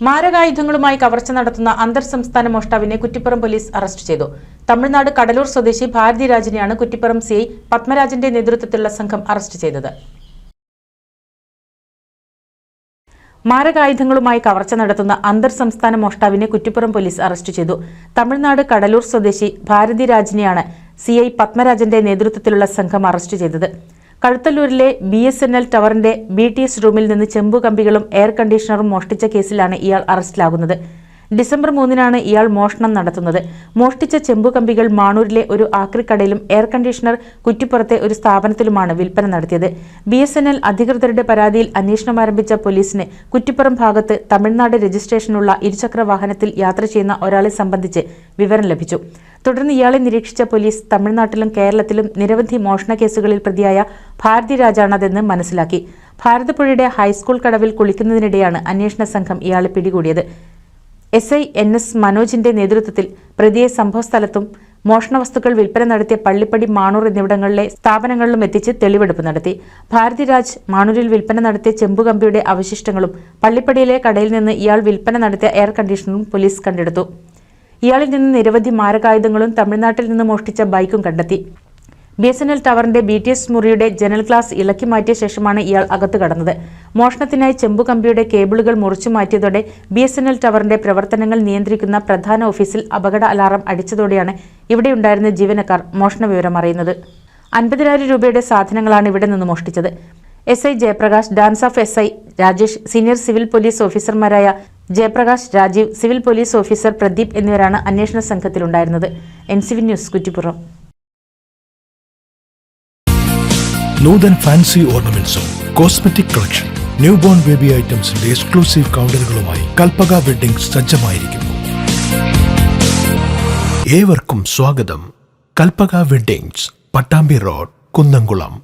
മാരകായുധങ്ങളുമായി കവർച്ച നടത്തുന്ന അന്തർ സംസ്ഥാന മോഷ്ടാവിനെ കുറ്റിപ്പുറം പോലീസ് അറസ്റ്റ് ചെയ്തു. തമിഴ്നാട് കടലൂർ സ്വദേശി ഭാരതി രാജിനെയാണ് കുറ്റിപ്പുറം സി ഐ പത്മരാജന്റെ നേതൃത്വത്തിലുള്ള സംഘം അറസ്റ്റ് ചെയ്തത്. മാരകായുധങ്ങളുമായി കവർച്ച നടത്തുന്ന അന്തർ സംസ്ഥാന മോഷ്ടാവിനെ കുറ്റിപ്പുറം പോലീസ് അറസ്റ്റ് ചെയ്തു. തമിഴ്നാട് കടലൂർ സ്വദേശി ഭാരതി രാജിനെയാണ് സി ഐ പത്മരാജന്റെ നേതൃത്വത്തിലുള്ള സംഘം അറസ്റ്റ് ചെയ്തത്. കഴുത്തല്ലൂരിലെ ബി എസ് എൻ എൽ ടവറിന്റെ ബി ടി എസ് റൂമിൽ നിന്ന് ചെമ്പുകമ്പികളും എയർ കണ്ടീഷണറും മോഷ്ടിച്ച കേസിലാണ് ഇയാൾ അറസ്റ്റിലാകുന്നത്. ഡിസംബർ മൂന്നിനാണ് ഇയാൾ മോഷണം നടത്തുന്നത്. മോഷ്ടിച്ച ചെമ്പുകമ്പികൾ മാണൂരിലെ ഒരു ആക്രിക്കടയിലും എയർ കണ്ടീഷണർ കുറ്റിപ്പുറത്തെ ഒരു സ്ഥാപനത്തിലുമാണ് വിൽപ്പന നടത്തിയത്. ബി എസ് എൻ എൽ അധികൃതരുടെ പരാതിയിൽ അന്വേഷണം ആരംഭിച്ച പോലീസിന് കുറ്റിപ്പുറം ഭാഗത്ത് തമിഴ്നാട് രജിസ്ട്രേഷനുള്ള ഇരുചക്ര വാഹനത്തിൽ യാത്ര ചെയ്യുന്ന ഒരാളെ സംബന്ധിച്ച് വിവരം ലഭിച്ചു. തുടർന്ന് ഇയാളെ നിരീക്ഷിച്ച പോലീസ് തമിഴ്നാട്ടിലും കേരളത്തിലും നിരവധി മോഷണ കേസുകളിൽ പ്രതിയായ ഭാരതി രാജാണതെന്ന് മനസ്സിലാക്കി. ഭാരതപ്പുഴയുടെ ഹൈസ്കൂൾ കടവിൽ കുളിക്കുന്നതിനിടെയാണ് അന്വേഷണ സംഘം ഇയാളെ പിടികൂടിയത്. എസ് ഐ എൻ എസ് മനോജിന്റെ നേതൃത്വത്തിൽ പ്രതിയെ സംഭവസ്ഥലത്തും മോഷണ വസ്തുക്കൾ വിൽപ്പന നടത്തിയ പള്ളിപ്പടി മാണൂർ എന്നിവിടങ്ങളിലെ സ്ഥാപനങ്ങളിലും എത്തിച്ച് തെളിവെടുപ്പ് നടത്തി. ഭാരതിരാജ് മാണൂരിൽ വിൽപ്പന നടത്തിയ ചെമ്പുകമ്പിയുടെ അവശിഷ്ടങ്ങളും പള്ളിപ്പടിയിലെ കടയിൽ നിന്ന് ഇയാൾ വിൽപ്പന നടത്തിയ എയർ കണ്ടീഷണറും പോലീസ് കണ്ടെടുത്തു. ഇയാളിൽ നിന്ന് നിരവധി മാരകായുധങ്ങളും തമിഴ്നാട്ടിൽ നിന്ന് മോഷ്ടിച്ച ബൈക്കും കണ്ടെത്തി. ബി എസ് എൻ എൽ ടവറിന്റെ ബി ടി എസ് മുറിയുടെ ജനൽ ഗ്ലാസ് ഇളക്കി മാറ്റിയ ശേഷമാണ് ഇയാൾ അകത്തു കടന്നത്. മോഷണത്തിനായി ചെമ്പുകമ്പിയുടെ കേബിളുകൾ മുറിച്ചു മാറ്റിയതോടെ ബി എസ് എൻ എൽ ടവറിന്റെ പ്രവർത്തനങ്ങൾ നിയന്ത്രിക്കുന്ന പ്രധാന ഓഫീസിൽ അപകട അലാറം അടിച്ചതോടെയാണ് ഇവിടെയുണ്ടായിരുന്ന ജീവനക്കാർ മോഷണ വിവരം അറിയുന്നത്. അൻപതിനായിരം രൂപയുടെ സാധനങ്ങളാണ് ഇവിടെ നിന്ന് മോഷ്ടിച്ചത്. എസ് ഐ ജയപ്രകാശ് ഡാൻസ് of S I Rajesh senior civil police ഓഫീസർമാരായ Jayaprakash Rajeev civil police officer Pradeep എന്നിവരാണ് അന്വേഷണ സംഘത്തിലുണ്ടായിരുന്നത്. N C V news Kuttippuram. Nuthan fancy ഓർണമെന്റ്സും cosmetic collection new born baby ഐറ്റംസിന്റെ എക്സ്ക്ലൂസീവ് കൗണ്ടറുകളുമായി കൽപ്പക വെഡിംഗ് സജ്ജമായിരിക്കുന്നു. ഏവർക്കും സ്വാഗതം. Kalpaka weddings Pattambi road Kunnamkulam.